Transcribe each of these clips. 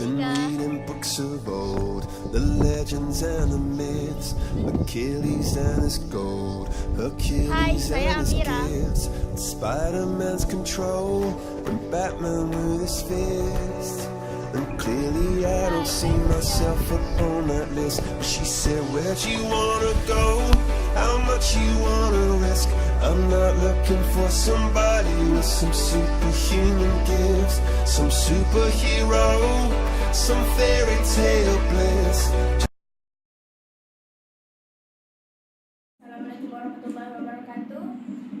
Been reading books of old, the legends and the myths, Achilles and his gold, Hercules saya and his Amira. gifts, Spider-Man's control, and Batman with his fist. And clearly I don't see myself upon that list. But she said, Where'd you wanna go? Much you wanna risk? I'm not looking for somebody with some superhuman gifts, some superhero, some fairy tale bliss.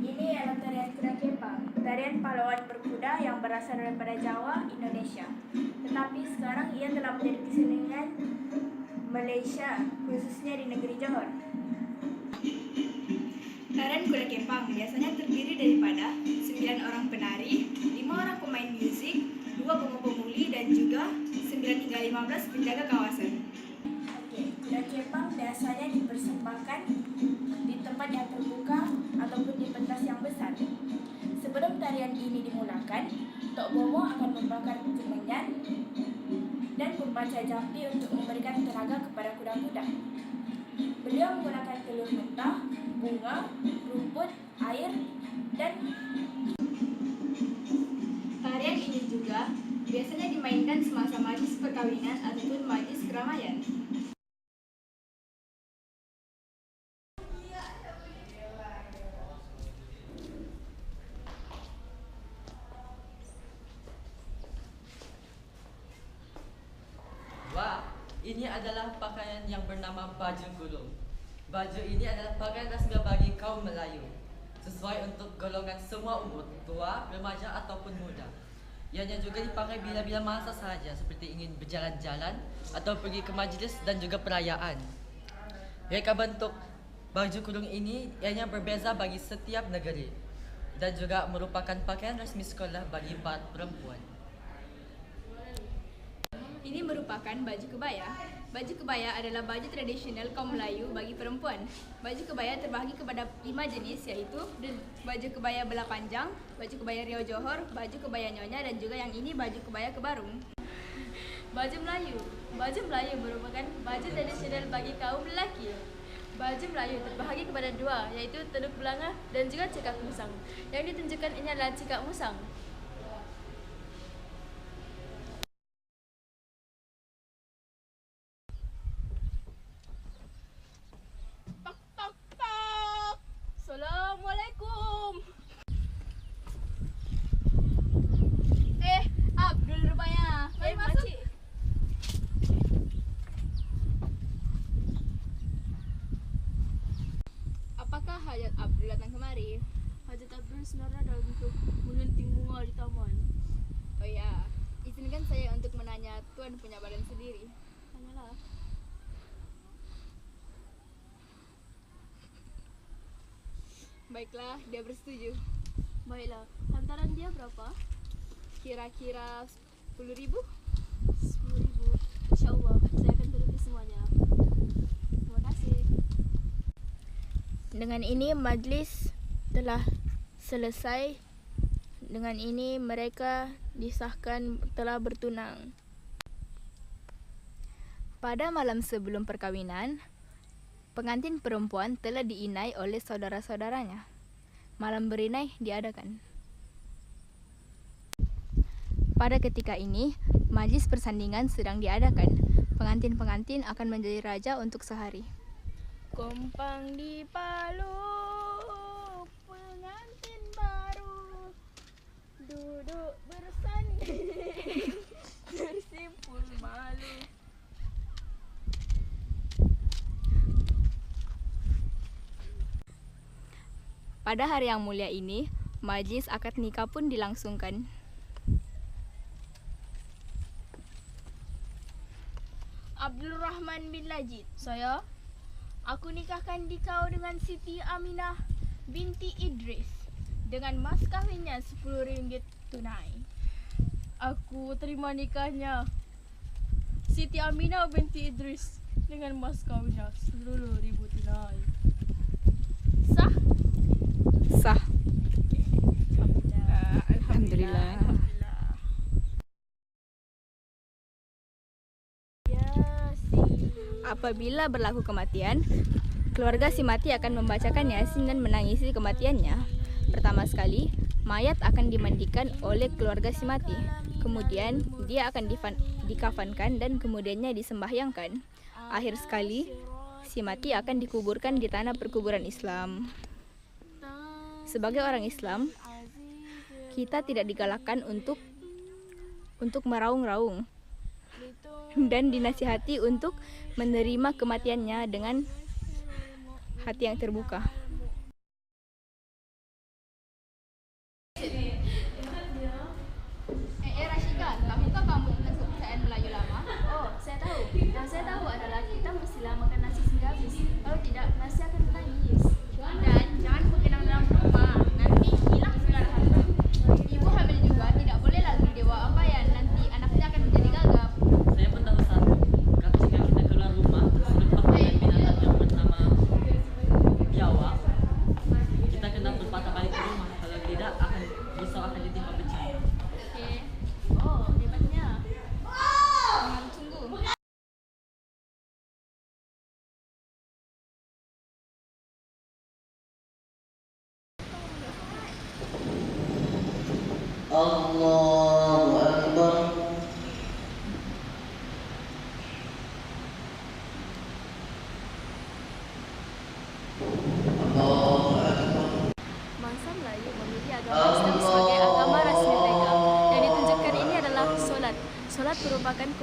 Ini adalah tarian kepang, tarian pahlawan berkuda yang berasal daripada Jawa, Indonesia. Tetapi sekarang ia telah menjadi kesenian Malaysia, khususnya di negeri Johor. Tarian kuda kepang biasanya terdiri daripada 9 orang penari, 5 orang pemain musik, 2 pemuli dan juga 9 hingga 15 penjaga kawasan. Oke, kuda kepang biasanya dipersembahkan di tempat yang terbuka ataupun di pentas yang besar. Sebelum tarian ini dimulakan, Tok Bomo akan membakar kemenyan dan membaca jampi untuk memberikan tenaga kepada kuda-kuda. Beliau menggunakan telur mentah, bunga, rumput, air, dan tarian ini juga biasanya dimainkan semasa majlis perkawinan ataupun majlis keramaian. Ini adalah pakaian yang bernama baju gulung. Baju ini adalah pakaian resmi bagi kaum Melayu. Sesuai untuk golongan semua umur, tua, remaja ataupun muda. Ianya juga dipakai bila-bila masa sahaja seperti ingin berjalan-jalan atau pergi ke majlis dan juga perayaan. Reka bentuk baju kurung ini ianya berbeza bagi setiap negeri dan juga merupakan pakaian resmi sekolah bagi para perempuan. Ini merupakan baju kebaya. Baju kebaya adalah baju tradisional kaum Melayu bagi perempuan. Baju kebaya terbahagi kepada lima jenis yaitu de- baju kebaya belah panjang, baju kebaya Riau Johor, baju kebaya Nyonya dan juga yang ini baju kebaya Kebarung. Baju Melayu. Baju Melayu merupakan baju tradisional bagi kaum lelaki. Baju Melayu terbahagi kepada dua yaitu teluk belanga dan juga cekak musang. Yang ditunjukkan ini adalah cekak musang. Sebenarnya adalah untuk mengunting bunga di taman. Oh ya, izinkan saya untuk menanya Tuan punya badan sendiri. Tanyalah. Baiklah, dia bersetuju. Baiklah, hantaran dia berapa? Kira-kira 10 ribu? Sepuluh ribu. InsyaAllah, saya akan turuti semuanya. Terima kasih. Dengan ini majlis telah selesai. Dengan ini mereka disahkan telah bertunang. Pada malam sebelum perkawinan, pengantin perempuan telah diinai oleh saudara-saudaranya. Malam berinai diadakan. Pada ketika ini, majlis persandingan sedang diadakan. Pengantin-pengantin akan menjadi raja untuk sehari. Kompang di Palu, Pada hari yang mulia ini, majlis akad nikah pun dilangsungkan. Abdul Rahman bin Lajid. Saya, Aku nikahkan dikau dengan Siti Aminah binti Idris dengan mas kahwinnya 10 ringgit tunai. aku terima nikahnya. Siti Aminah binti Idris dengan mas sepuluh ribu tunai. Sah? Sah. Apabila berlaku kematian, keluarga si mati akan membacakan yasin dan menangisi kematiannya. Pertama sekali, mayat akan dimandikan oleh keluarga si mati. Kemudian, dia akan dikafankan dan kemudiannya disembahyangkan. Akhir sekali, si mati akan dikuburkan di tanah perkuburan Islam. Sebagai orang Islam, kita tidak digalakkan untuk untuk meraung-raung dan dinasihati untuk menerima kematiannya dengan hati yang terbuka.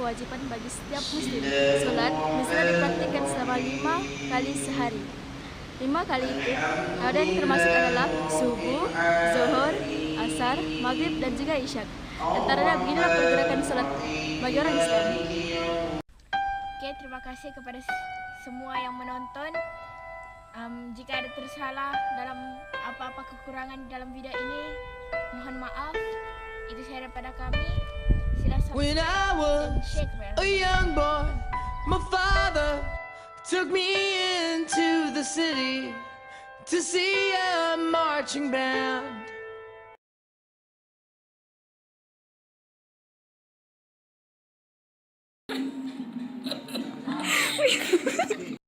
Kewajiban bagi setiap muslim. Solat mestilah dipraktikkan selama lima kali sehari. Lima kali itu, yang termasuk adalah subuh, zuhur, asar, maghrib, dan juga isyak. Antaranya beginilah pergerakan solat bagi orang Islam. Oke, terima kasih kepada semua yang menonton. Em, jika ada tersalah dalam apa-apa kekurangan dalam video ini, mohon maaf. Itu saya daripada kami. Sila When subscribe I dan was share kepada a young boy, my father took me into the city to see a marching band.